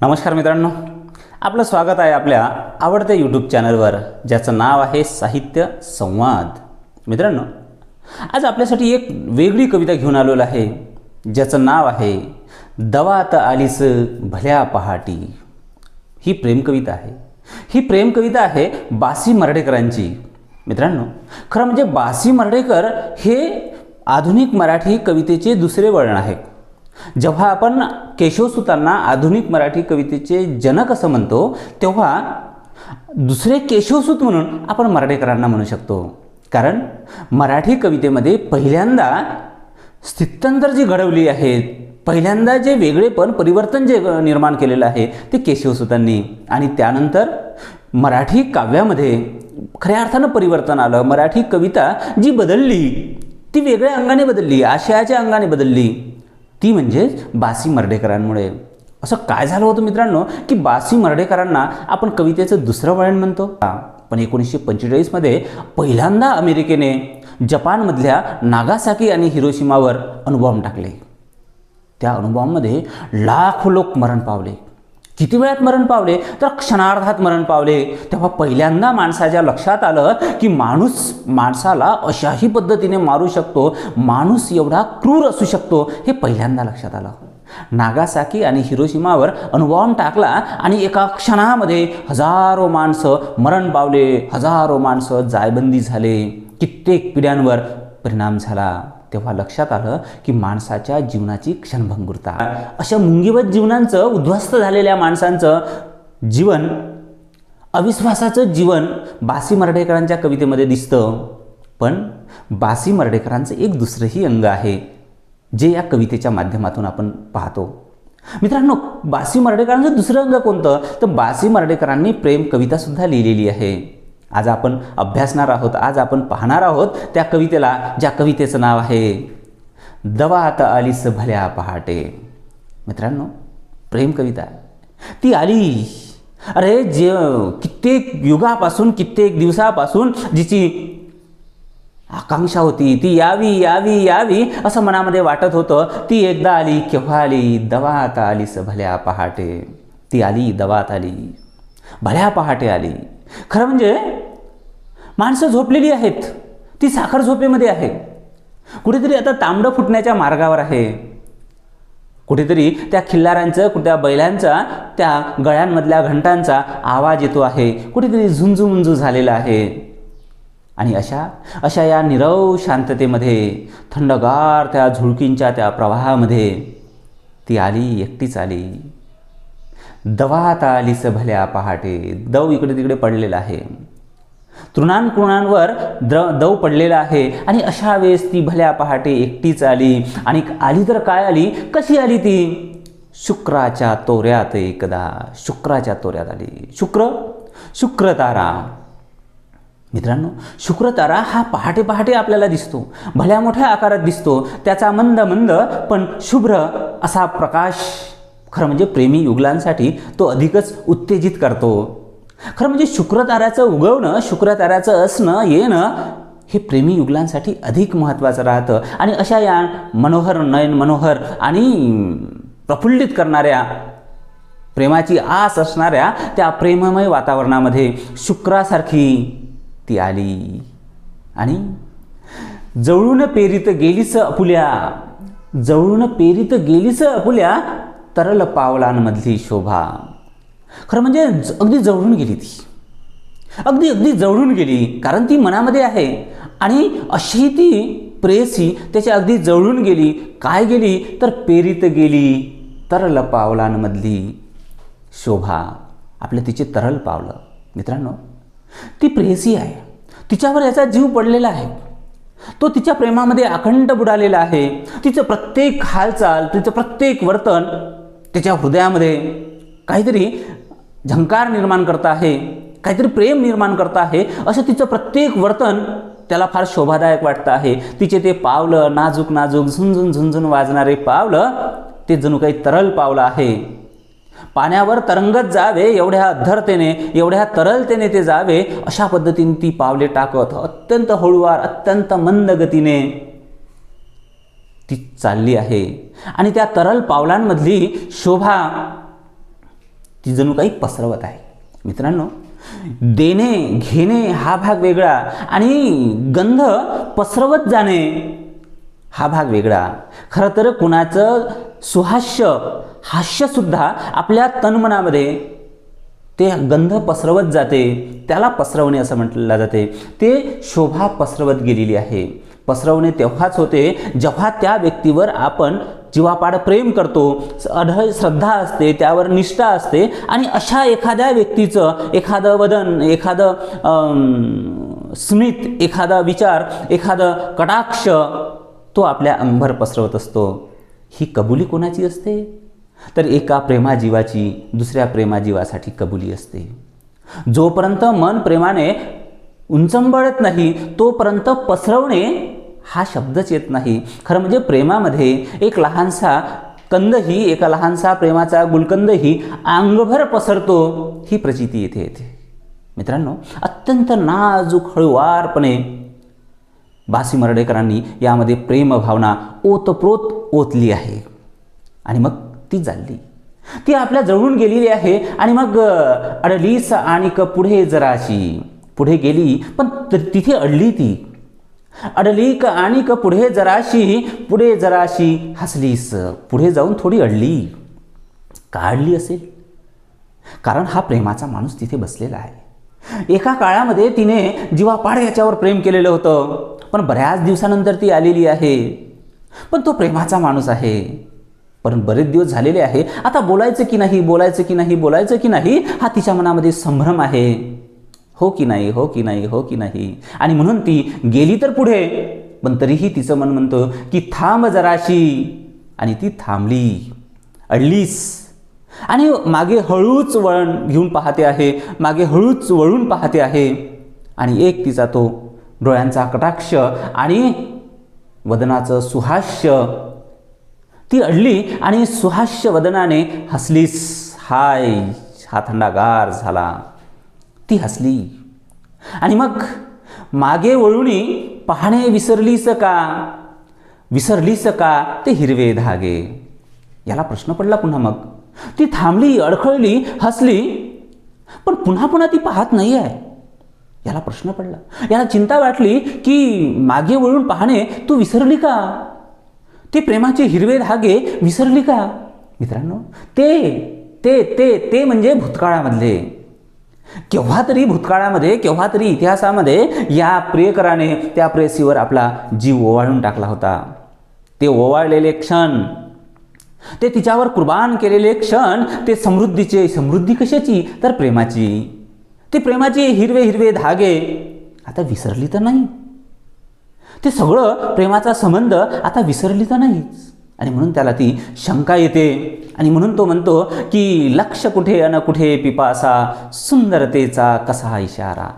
नमस्कार मित्रांनो. आपलं स्वागत आहे आपल्या आवडत्या यूट्यूब चॅनलवर ज्याचं नाव आहे साहित्य संवाद. मित्रांनो आज आपल्यासाठी एक वेगळी कविता घेऊन आलेलो आहे ज्याचं नाव आहे दवात आलीस भल्या पहाटी. ही प्रेम कविता आहे. ही प्रेम कविता आहे बासी मर्डेकरांची. मित्रांनो खरं म्हणजे बासी मर्डेकर हे आधुनिक मराठी कवितेचे दुसरे वळण आहे. जेव्हा आपण केशवसुतांना आधुनिक मराठी कवितेचे जनक असं म्हणतो तेव्हा दुसरे केशवसूत म्हणून आपण मराठेकरांना म्हणू शकतो. कारण मराठी कवितेमध्ये पहिल्यांदा स्थित्यंतर जी घडवली आहेत पहिल्यांदा जे वेगळेपण परिवर्तन जे निर्माण केलेलं आहे ते केशवसुतांनी आणि त्यानंतर मराठी काव्यामध्ये खऱ्या अर्थानं परिवर्तन आलं. मराठी कविता जी बदलली ती वेगळ्या अंगाने बदलली आशयाच्या अंगाने बदलली. ती म्हणजे बासी मर्डेकरांमुळे. असं काय झालं होतं मित्रांनो? की बासी मर्डेकरांना आपण कवितेचं दुसरं वळण म्हणतो. पण एकोणीसशे पंचेचाळीसमध्ये पहिल्यांदा अमेरिकेने जपानमधल्या नागासाकी आणि हिरोशिमावर अणुबॉम्ब टाकले. त्या अणुबॉम्बमध्ये लाखो लोक मरण पावले. किती वेळात मरण पावले? तर क्षणार्धात मरण पावले. तेव्हा पहिल्यांदा माणसाच्या लक्षात आलं की माणूस माणसाला अशाही पद्धतीने मारू शकतो. माणूस एवढा क्रूर असू शकतो. हे पहिल्यांदा लक्षात आलं. नागासाकी आणि हिरोशिमावर अणुबॉम्ब टाकला आणि एका क्षणामध्ये हजारो माणसं मरण पावले. हजारो माणसं जायबंदी झाले. कित्येक पिढ्यांवर परिणाम झाला. तेव्हा लक्षात आलं की माणसाच्या जीवनाची क्षणभंगुरता. अशा मुंगीवत जीवनांचं उद्ध्वस्त झालेल्या माणसांचं जीवन अविश्वासाचं जीवन बासी मर्ढेकरांच्या कवितेमध्ये दिसतं. पण बासी मर्डेकरांचं एक दुसरंही अंग आहे जे या कवितेच्या माध्यमातून आपण पाहतो. मित्रांनो बासी मर्डेकरांचं दुसरं अंग कोणतं? तर बासी मर्डेकरांनी प्रेम कवितासुद्धा लिहिलेली आहे. आज आपण अभ्यासणार आहोत आज आपण पाहणार आहोत त्या कवितेला ज्या कवितेचं नाव आहे दवा आता आलीस भल्या पहाटे. मित्रांनो प्रेम कविता. ती आली अरे जे कित्येक युगापासून कित्येक दिवसापासून जिची आकांक्षा होती ती यावी यावी यावी असं मनामध्ये वाटत होतं ती एकदा आली केव्हा आली? दवा आता आलीस भल्या पहाटे. ती आली दवात आली. भल्या पहाटे आली. खरं म्हणजे माणसं झोपलेली आहेत. ती साखर झोपेमध्ये आहे. कुठेतरी आता तांबडं फुटण्याच्या मार्गावर आहे. कुठेतरी त्या खिल्लारांचं कुठल्या बैलांचा त्या गळ्यांमधल्या घंटांचा आवाज येतो आहे. कुठेतरी झुंजूमुंजू झालेला आहे. आणि अशा अशा या निरव शांततेमध्ये थंडगार त्या झुळकींच्या त्या प्रवाहामध्ये ती आली एकटीच आली. दवात आलीस भल्या पहाटे. दव इकडे तिकडे पडलेला आहे. तृणांकुणांवर द्र दव पडलेला आहे. आणि अशा वेळेस ती भल्या पहाटे एकटीच आली. आणि आली तर काय आली? कशी आली ती? शुक्राच्या तोऱ्यात एकदा. शुक्राच्या तोऱ्यात आली. शुक्र? शुक्र तारा मित्रांनो शुक्र तारा हा पहाटे पहाटे आपल्याला दिसतो. भल्या मोठ्या आकारात दिसतो. त्याचा मंद मंद पण शुभ्र असा प्रकाश खरं म्हणजे प्रेमी युगलांसाठी तो अधिकच उत्तेजित करतो. खरं म्हणजे शुक्रताऱ्याचं उगवणं शुक्रताऱ्याचं असणं येणं हे प्रेमी युगलांसाठी अधिक महत्त्वाचं राहतं. आणि अशा या मनोहर नयन मनोहर आणि प्रफुल्लित करणाऱ्या प्रेमाची आस असणाऱ्या त्या प्रेममय वातावरणामध्ये शुक्रासारखी ती आली. आणि जवळून पेरीत गेलीच अपुल्या जवळून पेरीत गेलीच अपुल्या तरल पावलांमधली शोभा. खरं म्हणजे अगदी जवळून गेली ती. अगदी अगदी जवळून गेली कारण ती मनामध्ये आहे. आणि अशी ती प्रेयसी त्याच्या अगदी जवळून गेली. काय गेली? तर पेरीत गेली. तरल पावलांमधली शोभा. आपलं तिचे तरल पावलं. मित्रांनो ती प्रेयसी आहे. तिच्यावर याचा जीव पडलेला आहे. तो तिच्या प्रेमामध्ये अखंड बुडालेला आहे. तिचं प्रत्येक हालचाल तिचं प्रत्येक वर्तन त्याच्या हृदयामध्ये काहीतरी झंकार निर्माण करत आहे काहीतरी प्रेम निर्माण करत आहे असं तिचं प्रत्येक वर्तन त्याला फार शोभादायक वाटतं आहे. तिचे ते पावलं नाजूक नाजूक झुंझुन झुंझुन वाजणारे पावलं ते जणू काही तरल पावलं आहे. पाण्यावर तरंगत जावे एवढ्या अद्धरतेने एवढ्या तरलतेने ते जावे अशा पद्धतीने ती पावले टाकत अत्यंत हळूवार अत्यंत मंद गतीने ती चालली आहे. आणि त्या तरल पावलांमधली शोभा ती जणू काही पसरवत आहे. मित्रांनो देणे घेणे हा भाग वेगळा आणि गंध पसरवत जाणे हा भाग वेगळा. खरं तर कुणाचं सुहास्य हास्यसुद्धा आपल्या तनमनामध्ये ते गंध पसरवत जाते त्याला पसरवणे असं म्हटलं जाते. ते शोभा पसरवत गेलेली आहे. पसरवणे तेव्हाच होते जेव्हा त्या व्यक्तीवर आपण जीवापाड प्रेम करतो. अढळ श्रद्धा असते त्यावर निष्ठा असते आणि अशा एखाद्या व्यक्तीचं एखादं वदन एखादं स्मित एखादा विचार एखादं कटाक्ष तो आपल्या अंभर पसरवत असतो. ही कबुली कोणाची असते? तर एका प्रेमाजीवाची दुसऱ्या प्रेमाजीवासाठी कबुली असते. जोपर्यंत मन प्रेमाने उंचंबळत नाही तोपर्यंत पसरवणे हा शब्दच येत नाही. खरं म्हणजे प्रेमामध्ये एक लहानसा कंदही एका लहानसा प्रेमाचा गुलकंदही अंगभर पसरतो ही प्रचिती येथे येते. मित्रांनो अत्यंत नाजूक हळुवारपणे बासी मर्डेकरांनी यामध्ये प्रेमभावना ओतप्रोत ओतली आहे. आणि मग ती जाल्ली ती आपल्या जवळून गेलेली आहे आणि मग अडलीस आणि क पुढे जराशी. पुढे गेली पण तिथे अडली ती. अडली आणिक आणि क पुढे जराशी पुढे जराशी हसलीस. पुढे जाऊन थोडी अडली. काढली असेल. कारण हा प्रेमाचा माणूस तिथे बसलेला आहे. एका काळामध्ये तिने जीवापाड याच्यावर प्रेम केलेलं होतं. पण बऱ्याच दिवसानंतर ती आलेली आहे. पण तो प्रेमाचा माणूस आहे. पण बरेच दिवस झालेले आहे. आता बोलायचं की नाही बोलायचं की नाही बोलायचं की नाही हा तिच्या मनामध्ये संभ्रम आहे. हो की नाही हो की नाही हो की नाही. आणि म्हणून ती गेली तर पुढे पण तरीही तिचं मन म्हणतं की थांब जराशी. आणि ती थांबली अडलीस. आणि मागे हळूच वळण घेऊन पाहते आहे मागे हळूच वळून पाहते आहे. आणि एक तिचा तो डोळ्यांचा कटाक्ष आणि वदनाचं सुहास्य. ती अडली आणि सुहास्य वदनाने हसलीस. हाय हा थंडागार झाला. ती हसली. आणि मग मागे वळूनी पाहणे विसरलीस का? विसरलीस का ते हिरवे धागे? याला प्रश्न पडला पुन्हा मग. ती थांबली अडखळली हसली पण पुन्हा पुन्हा ती पाहत नाही आहे याला प्रश्न पडला. याला चिंता वाटली की मागे वळून पाहणे तू विसरली का? ते प्रेमाचे हिरवे धागे विसरली का? मित्रांनो ते ते ते ते म्हणजे भूतकाळामधले. केव्हा तरी भूतकाळामध्ये केव्हा तरी इतिहासामध्ये या प्रियकराने त्या प्रेयसीवर आपला जीव ओवाळून टाकला होता. ते ओवाळलेले क्षण ते तिच्यावर कुर्बान केलेले क्षण ते समृद्धीचे समृद्धी कशाची? तर प्रेमाची. ते प्रेमाचे हिरवे हिरवे धागे. आता विसरली तर नाही. ते सगळं प्रेमाचा संबंध आता विसरली तर नाहीच. आणि म्हणून त्याला ती शंका येते. आणि म्हणून तो म्हणतो की लक्ष कुठे अन कुठे पिपासा सुंदरतेचा कसा इशारा.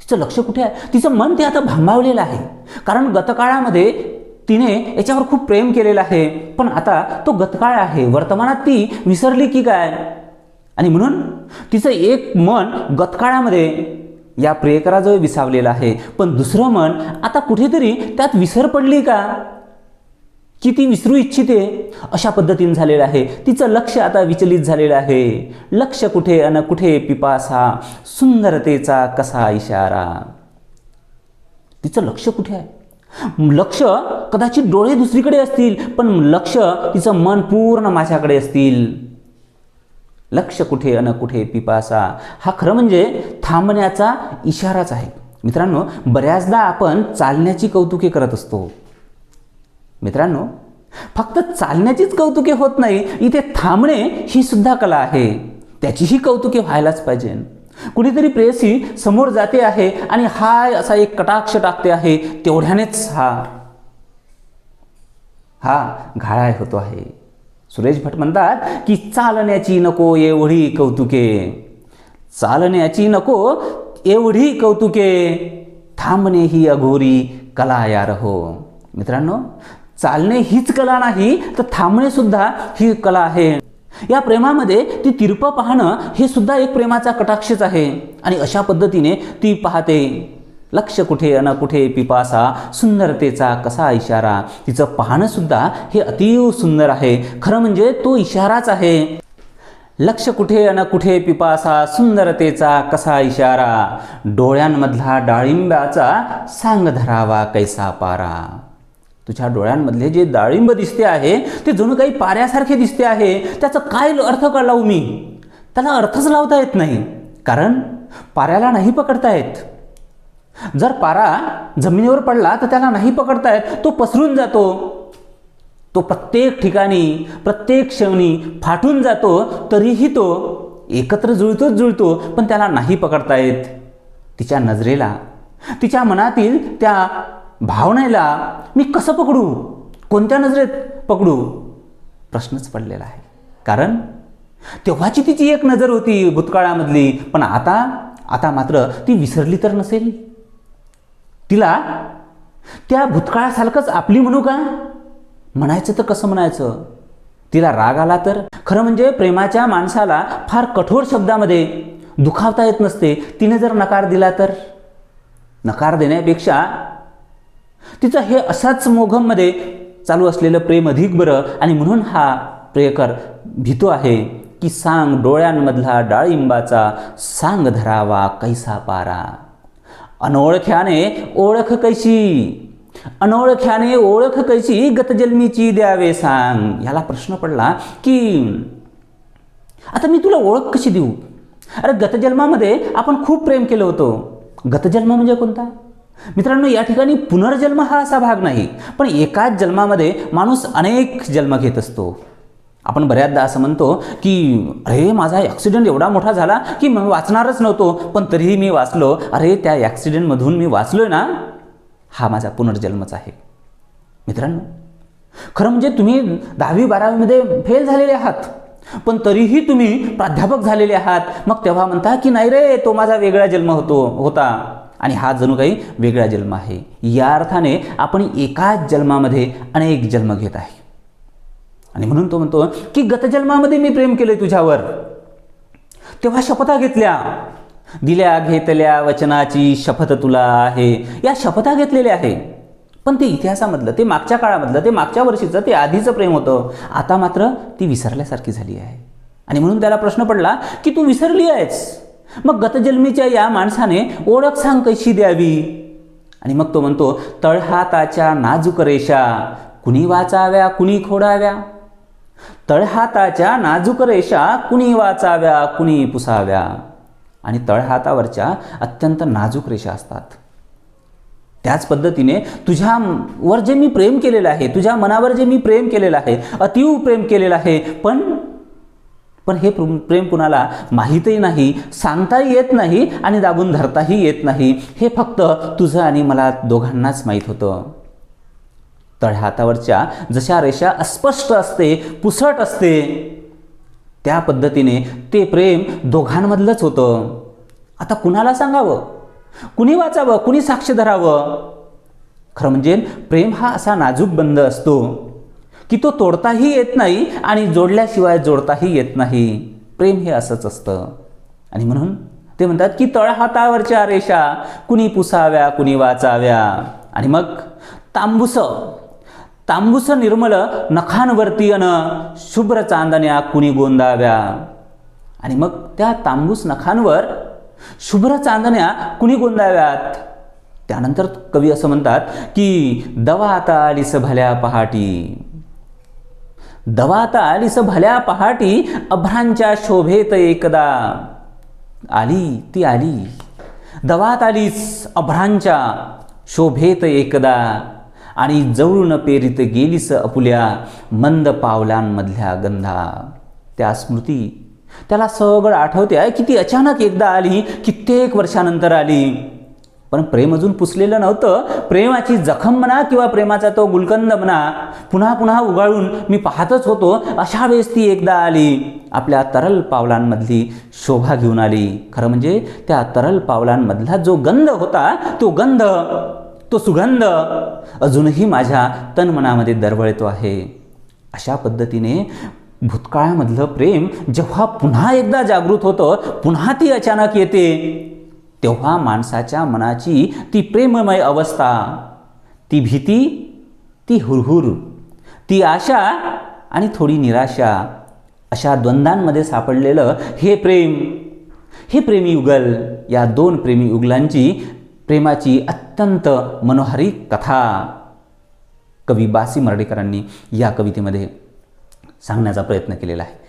तिचं लक्ष कुठे आहे? तिचं मन ते आता भांबावलेलं आहे. कारण गतकाळामध्ये तिने याच्यावर खूप प्रेम केलेलं आहे. पण आता तो गतकाळ आहे. वर्तमानात ती विसरली की काय? आणि म्हणून तिचं एक मन गतकाळामध्ये या प्रियकराजवळ विसावलेलं आहे. पण दुसरं मन आता कुठेतरी त्यात विसर पडली का? की ती विसरू इच्छिते अशा पद्धतीने झालेलं आहे. तिचं लक्ष आता विचलित झालेलं आहे. लक्ष कुठे अन कुठे पिपासा सुंदरतेचा कसा इशारा? तिचं लक्ष कुठे आहे? लक्ष कदाचित डोळे दुसरीकडे असतील पण लक्ष तिचं मन पूर्ण माझ्याकडे असतील. लक्ष कुठे अन कुठे पिपासा? हा खरं म्हणजे थांबण्याचा इशाराच आहे. मित्रांनो बऱ्याचदा आपण चालण्याची कौतुके करत असतो. मित्रांनो फक्त चालण्याचीच कौतुके होत नाही इथे थांबणे ही सुद्धा कला आहे. त्याचीही कौतुके व्हायलाच पाहिजे. कुणीतरी प्रेयसी समोर जाते आहे आणि हाय असा एक कटाक्ष टाकते आहे तेवढ्यानेच हा हा घाळाय होतो आहे. सुरेश भट म्हणतात की चालण्याची नको एवढी कौतुके. चालण्याची नको एवढी कौतुके. थांबणे ही अघोरी कला यार हो मित्रांनो चालणे हीच कला नाही तर थांबणे सुद्धा ही कला आहे. या प्रेमामध्ये ती तिरप पाहणं हे सुद्धा एक प्रेमाचा कटाक्षच आहे. आणि अशा पद्धतीने ती पाहते. लक्ष कुठे अन कुठे पिपासा सुंदरतेचा कसा इशारा. तिचं पाहणं सुद्धा हे अतिव सुंदर आहे. खरं म्हणजे तो इशाराच आहे. लक्ष कुठे अन कुठे पिपासा सुंदरतेचा कसा इशारा. डोळ्यांमधला डाळिंब्याचा सांग धरावा कैसा पारा. तुझ्या डोळ्यांमधले जे डाळिंब दिसते आहे ते जणू काही पाऱ्यासारखे दिसते आहे त्याचा काय अर्थ लावू मी? त्याला अर्थच लावता येत नाही. कारण पाऱ्याला नाही पकडता येत. जर पारा जमिनीवर पडला तर त्याला नाही पकडता येत. तो पसरून जातो. तो प्रत्येक ठिकाणी प्रत्येक क्षणी फाटून जातो तरीही तो एकत्र जुळतोच जुळतो पण त्याला नाही पकडता येत. तिच्या नजरेला तिच्या मनातील त्या भावनेला मी कसं पकडू? कोणत्या नजरेत पकडू? प्रश्नच पडलेला आहे. कारण तेव्हाची तिची एक नजर होती भूतकाळामधली पण आता आता मात्र ती विसरली तर नसेल? तिला त्या भूतकाळासारखंच आपली म्हणू का? म्हणायचं तर कसं म्हणायचं? तिला राग आला तर? खरं म्हणजे प्रेमाच्या माणसाला फार कठोर शब्दामध्ये दुखावता येत नसते. तिने जर नकार दिला तर? नकार देण्यापेक्षा तिचं हे असाच मोघममध्ये चालू असलेलं प्रेम अधिक बरं. आणि म्हणून हा प्रियकर भीतो आहे की सांग डोळ्यांमधला डाळिंबाचा सांग धरावा कैसा पारा. अनोळख्याने ओळख कैशी अनोळख्याने ओळख कैशी गतजन्मीची द्यावे सांग. ह्याला प्रश्न पडला की आता मी तुला ओळख कशी देऊ? अरे गतजन्मामध्ये आपण खूप प्रेम केलं होतं. गतजन्म म्हणजे कोणता? मित्रांनो या ठिकाणी पुनर्जन्म हा असा भाग नाही पण एकाच जन्मामध्ये माणूस अनेक जन्म घेत असतो. आपण बऱ्याचदा असं म्हणतो की अरे माझा ॲक्सिडेंट एवढा मोठा झाला की मी वाचणारच नव्हतो पण तरीही मी वाचलो. अरे त्या ॲक्सिडेंटमधून मी वाचलो ना हा माझा पुनर्जन्मच आहे. मित्रांनो खरं म्हणजे तुम्ही दहावी बारावीमध्ये फेल झालेले आहात पण तरीही तुम्ही प्राध्यापक झालेले आहात. मग तेव्हा म्हणता की नाही रे तो माझा वेगळा जन्म होतो होता. आणि हा जणू काही वेगळा जन्म आहे. या अर्थाने आपण एकाच जन्मामध्ये अनेक जन्म घेत आहे. आणि म्हणून तो म्हणतो की गतजन्मामध्ये मी प्रेम केले तुझ्यावर. तेव्हा शपथा घेतल्या. दिल्या घेतल्या वचनाची शपथ तुला आहे. या शपथा घेतलेल्या आहे. पण ते इतिहासामधलं ते मागच्या काळामधलं ते मागच्या वर्षीचं ते आधीचं प्रेम होतं. आता मात्र ती विसरल्यासारखी झाली आहे. आणि म्हणून त्याला प्रश्न पडला की तू विसरली आहेस. मग गतजन्मीच्या या माणसाने ओळख सांग कशी द्यावी? आणि मग तो म्हणतो तळहाताच्या नाजूक रेषा कुणी वाचाव्या कुणी खोडाव्या? तळहाताच्या नाजूक रेषा कुणी वाचाव्या कुणी पुसाव्या? आणि तळहातावरच्या अत्यंत नाजूक रेषा असतात. त्याच पद्धतीने तुझ्यावर जे मी प्रेम केलेलं आहे तुझ्या मनावर जे मी प्रेम केलेलं आहे अतिव प्रेम केलेलं आहे पण पण हे प्रेम कुणाला माहीतही नाही सांगताही येत नाही आणि दाबून धरताही येत नाही. हे फक्त तुझं आणि मला दोघांनाच माहीत होतं. तळहातावरच्या जशा रेषा अस्पष्ट असते पुसट असते त्या पद्धतीने ते प्रेम दोघांमधलंच होतं. आता कुणाला सांगावं? कुणी वाचावं? कुणी साक्ष धरावं? खरं म्हणजे प्रेम हा असा नाजूक बंद असतो. की तो तोडताही येत नाही आणि जोडल्याशिवाय जोडताही येत नाही. प्रेम हे असंच असतं. आणि म्हणून ते म्हणतात की तळहातावरच्या रेषा कुणी पुसाव्या कुणी वाचाव्या. आणि मग तांबूस. तांबूस निर्मल नखांवरती अन शुभ्र चांदण्या कुणी गोंदाव्या. आणि मग त्या तांबूस नखांवर शुभ्र चांदण्या कुणी गोंदाव्यात? त्यानंतर कवी असं म्हणतात की दवा आता आलीस भल्या पहाटी. दवा आलीस भल्या पहाटी अभ्रांच्या शोभेत एकदा. आली ती आली. दवात आलीस अभ्रांच्या शोभेत एकदा. आणि जवळून पेरीत गेलीस अपुल्या मंद पावलांमधल्या गंधा. त्या स्मृती त्याला सगळं आठवते. आहे की ती अचानक एकदा आली कित्येक वर्षानंतर आली. पण प्रेम अजून पुसलेलं नव्हतं. प्रेमाची जखम म्हणा किंवा प्रेमाचा तो गुलकंद म्हणा पुन्हा पुन्हा उगाळून मी पाहतच होतो अशा वेळेस ती एकदा आली. आपल्या तरल पावलांमधली शोभा घेऊन आली. खरं म्हणजे त्या तरल पावलांमधला जो गंध होता तो गंध तो सुगंध अजूनही माझ्या तनमनामध्ये दरवळतो आहे. अशा पद्धतीने भूतकाळामधलं प्रेम जेव्हा पुन्हा एकदा जागृत होतं पुन्हा ती अचानक येते. तेव्हा माणसाच्या मनाची ती प्रेममय अवस्था ती भीती ती हुरहुर ती आशा आणि थोडी निराशा अशा द्वंद्वांमध्ये सापडलेलं हे प्रेम हे प्रेमी युगल या दोन प्रेमी युगलांची प्रेमाची अत्यंत मनोहारी कथा. कवी बासी मर्डेकरांनी या कवितेमध्ये सांगण्याचा प्रयत्न केलेला आहे.